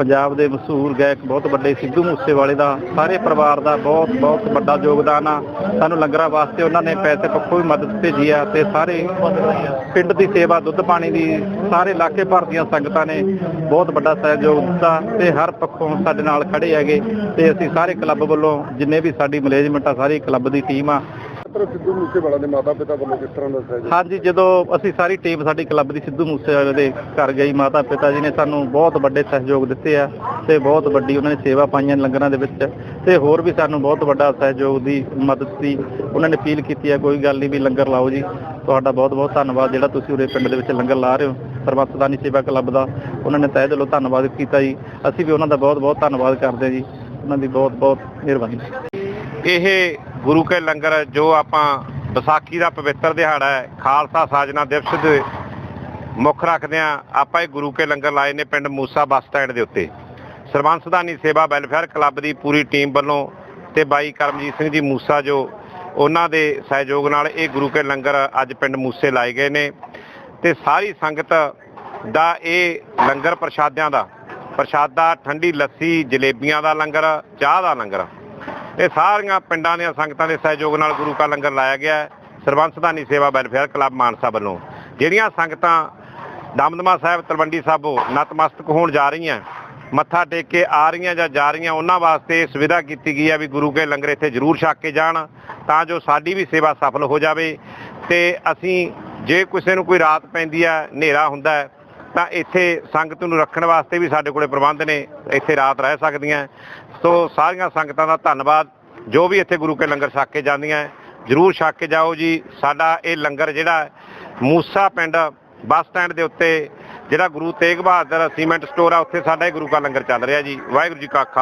ਪੰਜਾਬ ਦੇ ਮਸ਼ਹੂਰ ਗਾਇਕ ਬਹੁਤ ਵੱਡੇ ਸਿੱਧੂ ਮੂਸੇਵਾਲੇ ਦਾ, ਸਾਰੇ ਪਰਿਵਾਰ ਦਾ ਬਹੁਤ ਬਹੁਤ ਵੱਡਾ ਯੋਗਦਾਨ ਆ। ਸਾਨੂੰ ਲੰਗਰਾਂ ਵਾਸਤੇ ਉਹਨਾਂ ਨੇ ਪੈਸੇ ਪੱਖੋਂ ਵੀ ਮਦਦ ਭੇਜੀ ਆ ਤੇ ਸਾਰੇ ਪਿੰਡ ਦੀ ਸੇਵਾ, ਦੁੱਧ ਪਾਣੀ ਦੀ ਸਾਰੇ ਇਲਾਕੇ ਭਰ ਦੀਆਂ ਸੰਗਤਾਂ ਨੇ ਬਹੁਤ ਵੱਡਾ ਸਹਿਯੋਗ ਦਿੱਤਾ ਤੇ ਹਰ ਪੱਖੋਂ ਸਾਡੇ ਨਾਲ ਖੜੇ ਹੈਗੇ ਤੇ ਅਸੀਂ ਸਾਰੇ ਕਲੱਬ ਵੱਲੋਂ ਜਿੰਨੇ ਵੀ ਸਾਡੀ ਮੈਨੇਜਮੈਂਟ ਆ, ਸਾਰੀ ਕਲੱਬ ਦੀ ਟੀਮ ਆ ਪਰ ਸਿੱਧੂ ਮੂਸੇਵਾਲਾ ਦੇ ਮਾਤਾ ਪਿਤਾ ਵੱਲੋਂ ਕਿਸ ਤਰ੍ਹਾਂ ਦਾ ਸਹਿਯੋਗ ਹਾਂਜੀ, ਜਦੋਂ ਅਸੀਂ ਸਾਰੀ ਟੀਮ ਸਾਡੀ ਕਲੱਬ ਦੀ ਸਿੱਧੂ ਮੂਸੇਵਾਲੇ ਦੇ ਘਰ ਗਈ ਮਾਤਾ ਪਿਤਾ ਜੀ ਨੇ ਸਾਨੂੰ ਬਹੁਤ ਵੱਡੇ ਸਹਿਯੋਗ ਦਿੱਤੇ ਆ ਤੇ ਬਹੁਤ ਵੱਡੀ ਉਹਨਾਂ ਨੇ ਸੇਵਾ ਪਾਈਆਂ ਲੰਗਰਾਂ ਦੇ ਵਿੱਚ ਤੇ ਹੋਰ ਵੀ ਸਾਨੂੰ ਬਹੁਤ ਵੱਡਾ ਸਹਿਯੋਗ ਦੀ ਮਦਦ ਦੀ ਉਹਨਾਂ ਨੇ ਅਪੀਲ ਕੀਤੀ ਹੈ ਕੋਈ ਗੱਲ ਨਹੀਂ ਵੀ ਲੰਗਰ ਲਾਓ ਜੀ। ਤੁਹਾਡਾ ਬਹੁਤ ਬਹੁਤ ਧੰਨਵਾਦ ਜਿਹੜਾ ਤੁਸੀਂ ਉਰੇ ਪਿੰਡ ਦੇ ਵਿੱਚ ਲੰਗਰ ਲਾ ਰਹੇ ਹੋ ਸਰਬੱਤਦਾਨੀ ਸੇਵਾ ਕਲੱਬ ਦਾ। ਉਹਨਾਂ ਨੇ ਤਹਿ ਦਿਲੋਂ ਧੰਨਵਾਦ ਕੀਤਾ ਜੀ। ਅਸੀਂ ਵੀ ਉਹਨਾਂ ਦਾ ਬਹੁਤ ਬਹੁਤ ਧੰਨਵਾਦ ਕਰਦੇ ਹਾਂ ਜੀ। ਉਹਨਾਂ ਦੀ ਬਹੁਤ ਬਹੁਤ ਮਿਹਰਬਾਨੀ। ਇਹ ਗੁਰੂ ਕੇ ਲੰਗਰ ਜੋ ਆਪਾਂ ਵਿਸਾਖੀ ਦਾ ਪਵਿੱਤਰ ਦਿਹਾੜਾ ਹੈ, ਖਾਲਸਾ ਸਾਜਨਾ ਦਿਵਸ ਦੇ ਮੁੱਖ ਰੱਖਦੇ ਆ ਆਪਾਂ ਇਹ ਗੁਰੂ ਕੇ ਲੰਗਰ ਲਾਏ ਨੇ ਪਿੰਡ ਮੂਸਾ ਬੱਸ ਸਟੈਂਡ ਦੇ ਉੱਤੇ। ਸਰਬੰਸ ਦਾਨੀ ਸੇਵਾ ਵੈਲਫੇਅਰ ਕਲੱਬ ਦੀ ਪੂਰੀ ਟੀਮ ਵੱਲੋਂ ਤੇ ਬਾਈ ਕਰਮਜੀਤ ਸਿੰਘ ਜੀ ਮੂਸਾ ਜੋ ਉਹਨਾਂ ਦੇ ਸਹਿਯੋਗ ਨਾਲ ਇਹ ਗੁਰੂ ਕੇ ਲੰਗਰ ਅੱਜ ਪਿੰਡ ਮੂਸੇ ਲਾਏ ਗਏ ਨੇ। ਤੇ ਸਾਰੀ ਸੰਗਤ ਦਾ ਇਹ ਲੰਗਰ ਪ੍ਰਸ਼ਾਦਿਆਂ ਦਾ, ਪ੍ਰਸ਼ਾਦਾ, ਠੰਡੀ ਲੱਸੀ, ਜਲੇਬੀਆਂ ਦਾ ਲੰਗਰ, ਚਾਹ ਦਾ ਲੰਗਰ। ਇਹ ਸਾਰੀਆਂ ਪਿੰਡਾਂ ਦੀਆਂ ਸੰਗਤਾਂ ਦੇ ਸਹਿਯੋਗ ਨਾਲ ਗੁਰੂ ਕਾ ਲੰਗਰ ਲਾਇਆ ਗਿਆ ਹੈ। ਸਰਬੰਸ ਦਾਨੀ ਸੇਵਾ ਵੈਲਫੇਅਰ ਕਲੱਬ ਮਾਨਸਾ ਵੱਲੋਂ। ਜਿਹੜੀਆਂ ਸੰਗਤਾਂ ਦਮਦਮਾ ਸਾਹਿਬ, ਤਲਵੰਡੀ ਸਾਬੋ ਨਤਮਸਤਕ ਹੋਣ ਜਾ ਰਹੀਆਂ, ਮੱਥਾ ਟੇਕ ਕੇ ਆ ਰਹੀਆਂ ਜਾਂ ਜਾ ਰਹੀਆਂ, ਉਹਨਾਂ ਵਾਸਤੇ ਸੁਵਿਧਾ ਕੀਤੀ ਗਈ ਹੈ ਵੀ ਗੁਰੂ ਕੇ ਲੰਗਰ ਇੱਥੇ ਜ਼ਰੂਰ ਛਕ ਕੇ ਜਾਣ, ਤਾਂ ਜੋ ਸਾਡੀ ਵੀ ਸੇਵਾ ਸਫਲ ਹੋ ਜਾਵੇ। ਤੇ ਅਸੀਂ ਜੇ ਕਿਸੇ ਨੂੰ ਕੋਈ ਰਾਤ ਪੈਂਦੀ ਹੈ, ਹਨੇਰਾ ਹੁੰਦਾ ਹੈ ਤਾਂ ਇੱਥੇ ਸੰਗਤ ਨੂੰ ਰੱਖਣ ਵਾਸਤੇ ਵੀ ਸਾਡੇ ਕੋਲੇ ਪ੍ਰਬੰਧ ਨੇ, ਇੱਥੇ ਰਾਤ ਰਹਿ ਸਕਦੀਆਂ ਸੋ ਸਾਰੀਆਂ ਸੰਗਤਾਂ ਦਾ ਧੰਨਵਾਦ। ਜੋ ਵੀ ਇੱਥੇ ਗੁਰੂ ਕੇ ਲੰਗਰ ਛਕ ਕੇ ਜਾਂਦੀਆਂ ਜਰੂਰ ਛਕ ਕੇ ਜਾਓ ਜੀ। ਸਾਡਾ ਇਹ ਲੰਗਰ ਜਿਹੜਾ ਮੂਸਾ ਪਿੰਡ ਬੱਸ ਸਟੈਂਡ ਦੇ ਉੱਤੇ, ਜਿਹੜਾ ਗੁਰੂ ਤੇਗ ਬਹਾਦਰ ਸੀਮੈਂਟ ਸਟੋਰ ਆ, ਉੱਥੇ ਸਾਡਾ ਇਹ ਗੁਰੂ ਕਾ ਲੰਗਰ ਚੱਲ ਰਿਹਾ ਜੀ। ਵਾਹਿਗੁਰੂ ਜੀ ਕਾ ਖਾਲਸਾ।